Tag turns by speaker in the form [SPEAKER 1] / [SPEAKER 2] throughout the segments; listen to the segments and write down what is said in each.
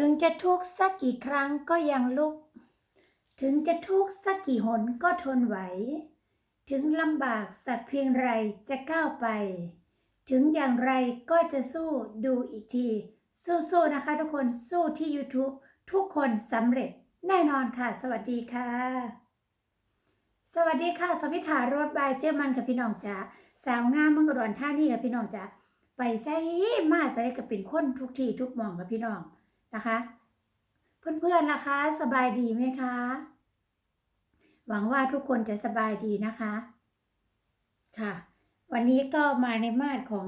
[SPEAKER 1] ถึงจะทุกข์สักกี่ครั้งก็ยังลุก ถึงจะทุกข์สักกี่หนก็ทนไหว ถึงลำบากสักเพียงไรจะก้าวไป ถึงอย่างไรก็จะสู้ดูอีกที สู้ๆนะคะทุกคนสู้ที่ YouTube ทุกคนสำเร็จแน่นอนค่ะ สวัสดีค่ะ สวัสดีค่ะสวิถารถบายเจ้ามันกับพี่น้องจ๋าสาวงามเมืองอุดรธานีกับพี่น้องจ๋าไปใส่มาใส่กับเป็นคนทุกที่ทุกมองกับพี่น้อง นะคะ เพื่อนๆนะคะ สบายดีไหมคะ หวังว่าทุกคนจะสบายดีนะคะ ค่ะ วันนี้ก็มาในมาดของ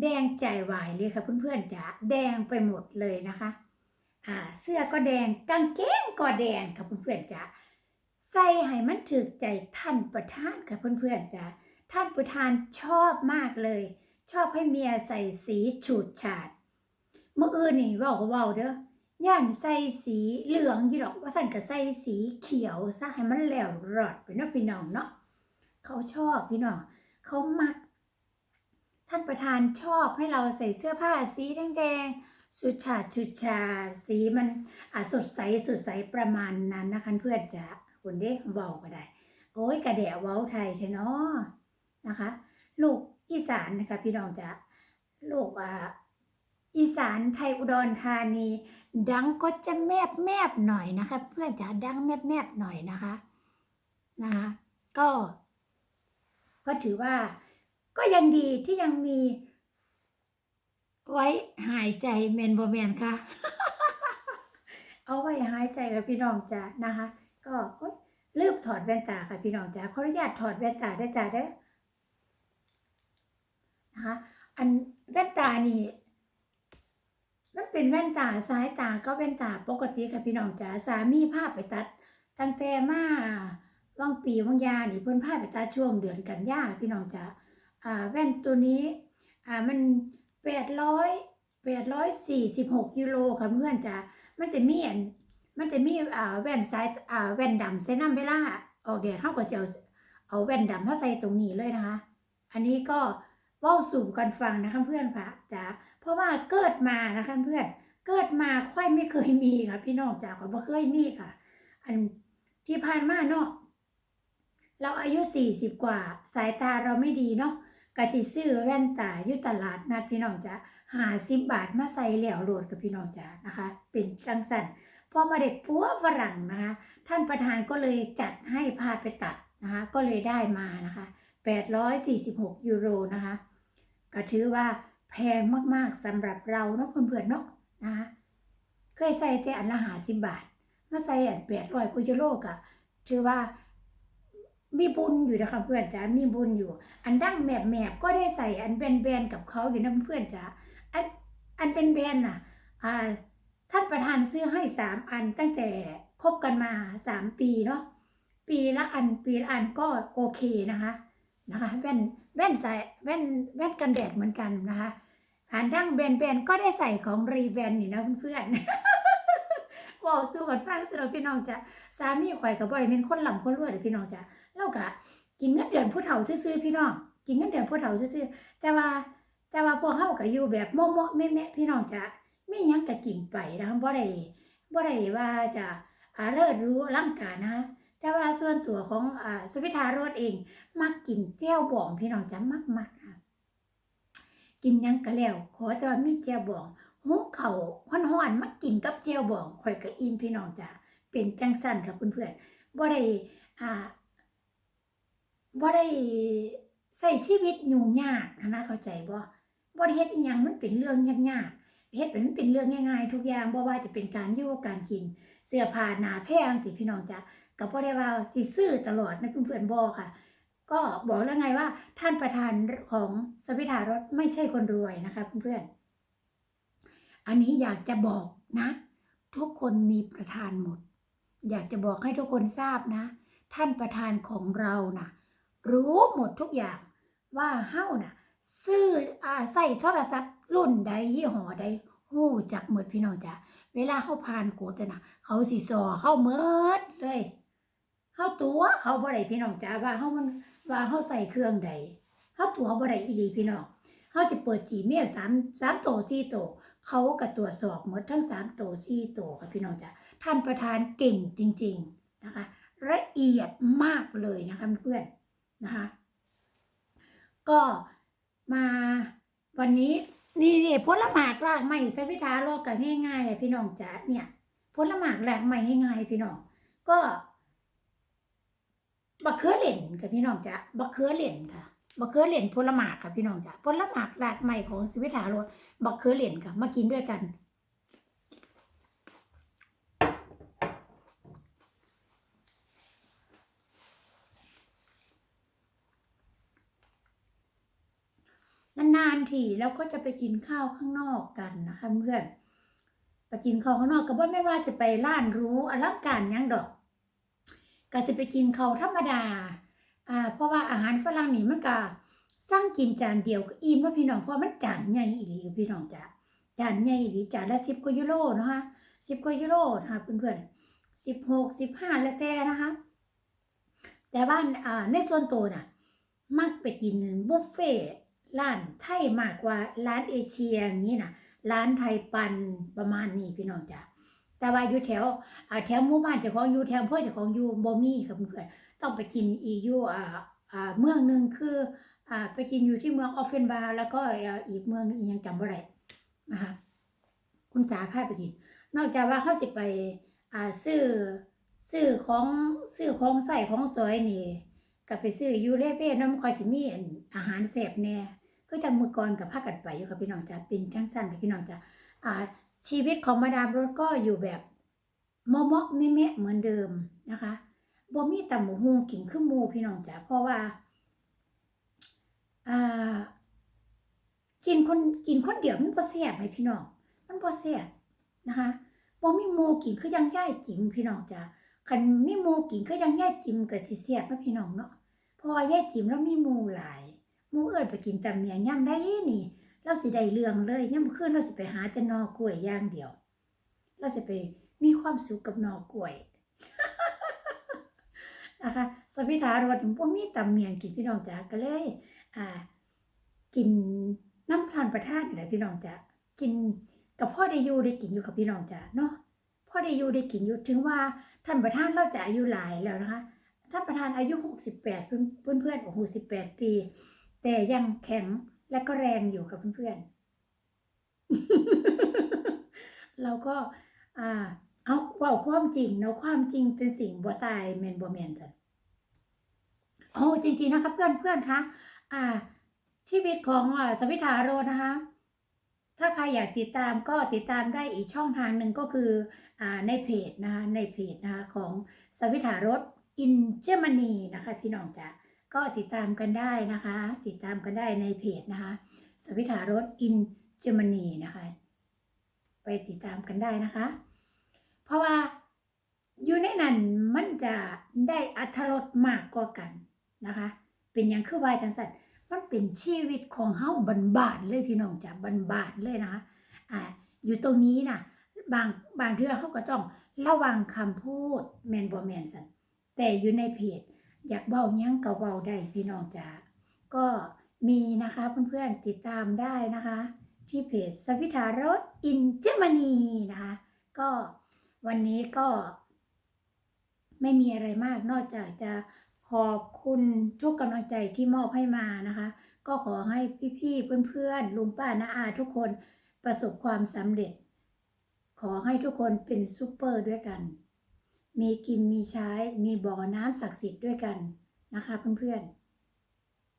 [SPEAKER 1] แดงใจวายเลยค่ะ เพื่อนๆจ๋าแดงไปหมดเลยนะคะอ่าเสื้อก็แดงกางเกงก็แดงค่ะเพื่อนๆจ๋าใส่ให้มันถึกใจท่านประธานค่ะเพื่อนๆจ๋าท่านประธานชอบมากเลย ชอบให้เมียใส่สีฉูดฉาด เมื่ออื่นนี่เว่าก็เว่าเด้อย่านใส่สีเหลืองอยู่ดอกว่าสั่นก็ใส่สีเขียวซะให้มันแล้วรอดไปเนาะพี่น้องเนาะเขาชอบพี่น้องเขามัก ท่านประธานชอบให้เราใส่เสื้อผ้าสีแดงๆสุดฉาชุดชาสีมันอะสดใสสดใสประมาณนั้นนะคะเพื่อนจะคนเด้เว้าก็ได้ โอ้ยกระแดะเว้าไทยใช่เนาะนะคะ ลูกอีสานนะคะพี่น้องจะลูกอ่า อีสานไทยอุดรธานี ดังก็จะแมบแมบหน่อยนะคะ เพื่อนจ๋าดังแมบแมบหน่อยนะคะนะคะ ก็ ก็ถือว่าก็ยังดีที่ยังมี ไว้หายใจเมนโบอแมนค่ะ เอาไว้หายใจกับพี่น้องจ๋านะคะ ก็โอ๊ยลืมถอดแว่นตาค่ะพี่น้องจ๋าขออนุญาตถอดแว่นตาได้จ้าเด้นะคะอันแว่นตานี่ มันเป็นแว่นตาซ้ายตาก็แว่นตาปกติค่ะพี่น้องจ๋าสามีพาไปตัด ตั้งแต่มาวังปีวังยานี่เพิ่นพาไปตัดช่วงเดือนกันยาพี่น้องจ๋าอ่าแว่นตัวนี้อ่ามันแปดร้อยแปดร้อยสี่สิบหกยูโรค่ะเพื่อนจ๋ามันจะมีอันมันจะมีอ่าแว่นซ้ายอ่าแว่นดำใส่น้ำเวลาออกแดดเท่ากับเสียวเอาแว่นดำมาใส่ตรงนี้เลยนะคะ อันนี้ก็เว้าสู่กันฟังนะคะเพื่อนค่ะจ๋า เพราะว่าเกิดมานะคะเพื่อนเกิดมาค่อยไม่เคยมีค่ะ พี่น้องจ๋าก็บ่เคยมีค่ะ อันที่ผ่านมาเนาะเราอายุสี่สิบกว่า สายตาเราไม่ดีเนาะกะสิซื้อแว่นตาอยู่ตลาดนัดพี่น้องจ๋าหาสิบบาทมาใส่เหลี่ยวโหลดกับพี่น้องจ๋านะคะ เป็นจังสันพอมาเด็กปัวฝรั่งนะคะ ท่านประธานก็เลยจัดให้พาไปตัดนะคะ ก็เลยได้มานะคะ846ยูโรนะคะก็ถือว่า แพงมากๆสำหรับเราเนาะเพื่อนๆเนาะนะคะเคยใส่แต่อันละหาสิบบาท มาใส่อันแปดร้อยกุยโลกอะถือว่ามีบุญอยู่นะคะเพื่อนจ๋า มีบุญอยู่ อันดั้งแมบแมบก็ได้ใส่อันแบนๆกับเขาอยู่นะเพื่อนจ๋า อันอันเป็นแบนน่ะ อ่า ท่านประธานซื้อให้สามอันตั้งแต่คบกันมาสามปีเนาะ ปีละอันปีละอันก็โอเคนะคะ นะคะแว่นแว่นใส่แว่นแว่นกันแดดเหมือนกันนะคะอันดั้งแบนๆก็ได้ใส่ของรีแบนนี่นะเพื่อนๆบอกสู้กันฟังสิเราพี่น้องจะสามีข่อยกับบริเป็นคนหล่ำคนรวยเด้อพี่น้องจ้ะเรากะกินเงินเดือนผู้เฒ่าซื่อๆพี่น้องกินเงินเดือนผู้เฒ่าซื่อๆแต่ว่าแต่ว่าพวกเฮาก็อยู่แบบโมะๆแม่ๆพี่น้องจ้ะไม่ยังก็กินไปนะคะบ่ได้บ่ได้ว่าจะอาเลิศรู้ร่างกายนะ แต่ว่าส่วนตัวของอ่าสวิทารสเอง มักกินเจียวบองพี่น้องจ้ะมักมักค่ะกินยังก็แล้ว ขอแต่ว่ามีเจียวบองหุงเขาวฮ้อนๆมากินกับเจียวบองข่อยก็อินพี่น้องจ้ะเป็นจังสั่นค่ะเพื่อนๆบ่ได้อ่าบ่ได้ใส่ชีวิตยุ่งยากนะเข้าใจบ่บ่ได้เฮ็ดอีหยังมันเป็นเรื่องยากๆเฮ็ดมันเป็นเรื่องง่ายๆ ทุกอย่างบ่ว่าจะเป็นการอยู่การกิน เสื้อผ้าหน้าแพงสิพี่น้องจ้ะ ก็บ่ได้ว่าสิซื้อตลอดนะเพื่อนๆบ่ค่ะ ก็บอกแล้วไงว่าท่านประธานของสวิทารถไม่ใช่คนรวยนะคะเพื่อนๆอันนี้อยากจะบอกนะ ทุกคนมีประธานหมด อยากจะบอกให้ทุกคนทราบนะ ท่านประธานของเรานะ่ะ รู้หมดทุกอย่างว่าเฮ้าน่ะซื้ออ่าใส่โทรศัพท์รุ่นใดยี่ห้อใดหู้จักหมดพี่น้องจ้ะเวลาเขาผ่านกดนะเขาสิสอเข้าเมิดเลย เฮาตัวเขาบ่ได้พี่น้องจ้าว่าเฮามันว่าเฮาใส่เครื่องใดเฮาตัวบ่ได้อีหลีพี่น้องเฮาสิเปิด Gmail 3 3โต4โตเขาก็ตรวจสอบหมดทั้ง3ตัว4ตัวค่ะพี่น้องจ้ะท่านประธานเก่งจริง ๆนะคะ ละเอียดมากเลยนะคะเพื่อนนะคะก็มาวันนี้นี่นี่ผลหมากรากไม้สวิทาโลกกันง่ายๆพี่น้องจ๋าเนี่ยผลหมากรากไม้ง่ายๆพี่น้อง ก็ บักเขือเหล่นกับพี่น้องจ๋าบักเขือเหล่นค่ะบักเขือเหล่นผลหมากค่ะพี่น้องจ๋าผลหมากรากไม้ของสวิทาโลบักเขือเหล่นค่ะ มากินด้วยกันนานๆทีแล้วก็จะไปกินข้าวข้างนอกกันนะคะเพื่อนไปกินข้าวข้างนอกก็บ่แม่ว่าจะไปร้านรู้อลังการยังดอก ก็จะไปกินเขาธรรมดาอ่าเพราะว่าอาหารฝรั่งนี่มันก็สร้างกินจานเดียวก็อิ่มแล้วพี่น้องเพราะมันจานใหญ่อีหลีพี่น้องจ้ะจานใหญ่อีหลีจานละ10กว่ายูโรนะคะ10กว่ายูโรนะคะเพื่อนๆ16 15แล้วแต่นะคะแต่ว่าอ่าในส่วนตัวน่ะมักไปกินบุฟเฟ่ร้านไทยมากกว่าร้านเอเชียอย่างนี้นะร้านไทยปันประมาณนี้พี่น้องจ้ะ แต่ว่าอยู่แถวอ่าแถวหมู่บ้านเจ้าของอยู่แถวอำเพื่อเจ้าของอยู่บ่มีค่ะเพื่อนต้องไปกินอีอยู่อ่าอ่าเมืองหนึ่งคืออ่าไปกินอยู่ที่เมืองออฟเฟนบาร์แล้วก็อีกเมืองนึงอียังจำบ่ได้นะคะคุณจ๋าพาไปกิน นอกจากว่าเขาสิไปอ่าซื้อซื้อของซื้อของใส่ของสอยนี่ก็ไปซื้ออยู่เลเว่น้ำคอยสิมีอันอาหารแซ่บแน่ก็จังมือก่อนกับพากันไปอยู่กับพี่น้องจ้ะเป็นจังสั้นกับพี่น้องจ้ะอ่า ชีวิตของมาดามรถก็อยู่แบบมาะเมะแม่แม่เหมือนเดิมนะคะบ่มีตำหมูฮูกินคือหมูพี่น้องจ้ะเพราะว่าอ่ากินคนกินคนเดียวมันบ่แซ่บให้พี่น้องมันบ่แซ่บนะคะบ่มีหมูกินคือยังย่ายจิมพี่น้องจ้ะคันมีหมูกินก็ยังแย่จิมกับสิเสียบนะพี่น้องเนาะเพราะว่าแย่จิมแล้วมีหมูหลายหมูเอิ้นไปกินตำเมียงย่ำได้นี่ เราสิได้เรื่องเลยย่ำคืนเราสิไปหาแต่นอกล้วยย่างเดียว เราสิไปมีความสุขกับนอกล้วยนะคะสวิธารถบ่มีตำเมียงกินพี่น้องจ๋าก็เลยอ่ากินน้ำทานประทานนี่แหละพี่น้องจ๋ากินกับพ่อได้อยู่ได้กินอยู่กับพี่น้องจ๋าเนาะพ่อได้อยู่ได้กินอยู่ถึงว่าท่านประธานเราจะอายุหลายแล้วนะคะท่านประธานอายุ 68 เพื่อนเพื่อนๆโอ้โห18ปี แต่ยังแข็ง และก็แรงอยู่กับเพื่อนๆ เราก็ อ่า เอาว่าความจริงเนาะความจริงเป็นสิ่งบ่ตายแมนบ่แมนจ้ะโอ้จริงๆนะคะเพื่อนเพื่อนคะอ่า ชีวิตของอ่าสวิธาโรนะคะ ถ้าใครอยากติดตามก็ติดตามได้อีกช่องทางหนึ่งก็คืออ่าในเพจนะคะในเพจนะคะของสวิถารถอินเจอร์มนีนะคะ พี่น้องจ๋า ก็ติดตามกันได้นะคะ ติดตามกันได้ในเพจนะคะ สวิถารถอินเจอร์มนีนะคะ ไปติดตามกันได้นะคะ เพราะว่าอยู่ในนั้นมันจะได้อัธรสมากกว่ากันนะคะ เป็นอย่างคือวายจังสันมันเป็นชีวิตของเฮาบันบาดเลยพี่น้องจ๋าบันบาดเลยนะคะอ่าอยู่ตรงนี้นะบางบางเทื่อเขาก็ต้องระวังคำพูดแมนบ่แมนสันแต่อยู่ในเพจ อยากเบายังก็เบาได้พี่น้องจ๋าก็มีนะคะเพื่อนๆติดตามได้นะคะ ที่เพจสวิธารถอินเจอรมนีนะคะ ก็วันนี้ก็ไม่มีอะไรมากนอกจากจะขอบคุณทุกกำลังใจที่มอบให้มานะคะ ก็ขอให้พี่ๆเพื่อนๆลุงป้าน้าอาทุกคนประสบความสำเร็จ ขอให้ทุกคนเป็นซูเปอร์ด้วยกัน มีกินมีใช้ มีบ่อน้ำศักดิ์สิทธิ์ด้วยกันนะคะเพื่อน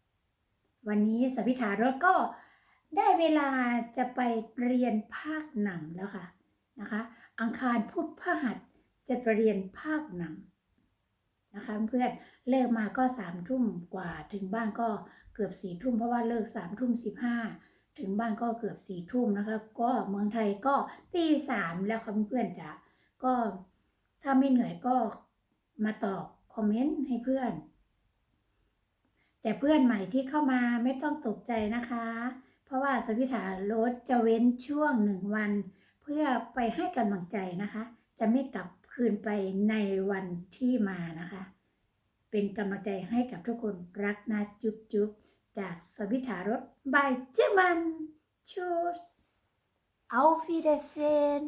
[SPEAKER 1] ๆ วันนี้สพิธารถก็ได้เวลาจะไปเรียนภาคหนังแล้วค่ะนะคะ อังคารพุธพฤหัสจะไปเรียนภาคหนังนะคะเพื่อนเลิกมาก็สามทุ่มกว่าถึงบ้านก็เกือบสี่ทุ่มเพราะว่าเลิกสามทุ่มสิบห้าถึงบ้านก็เกือบสี่ทุ่มนะคะ ก็เมืองไทยก็ตีสามแล้วค่ะเพื่อนจ๋าก็ ถ้าไม่เหนื่อยก็มาตอบคอมเมนต์ให้เพื่อน แต่เพื่อนใหม่ที่เข้ามาไม่ต้องตกใจนะคะ เพราะว่าสวิถาโรถจะเว้นช่วงหนึ่งวัน เพื่อไปให้กำลังใจนะคะ จะไม่กลับคืนไปในวันที่มานะคะ เป็นกำลังใจให้กับทุกคนรักนะจุ๊บจุ๊บจากสวิถารถบายเจมันชูส Auf Wiedersehen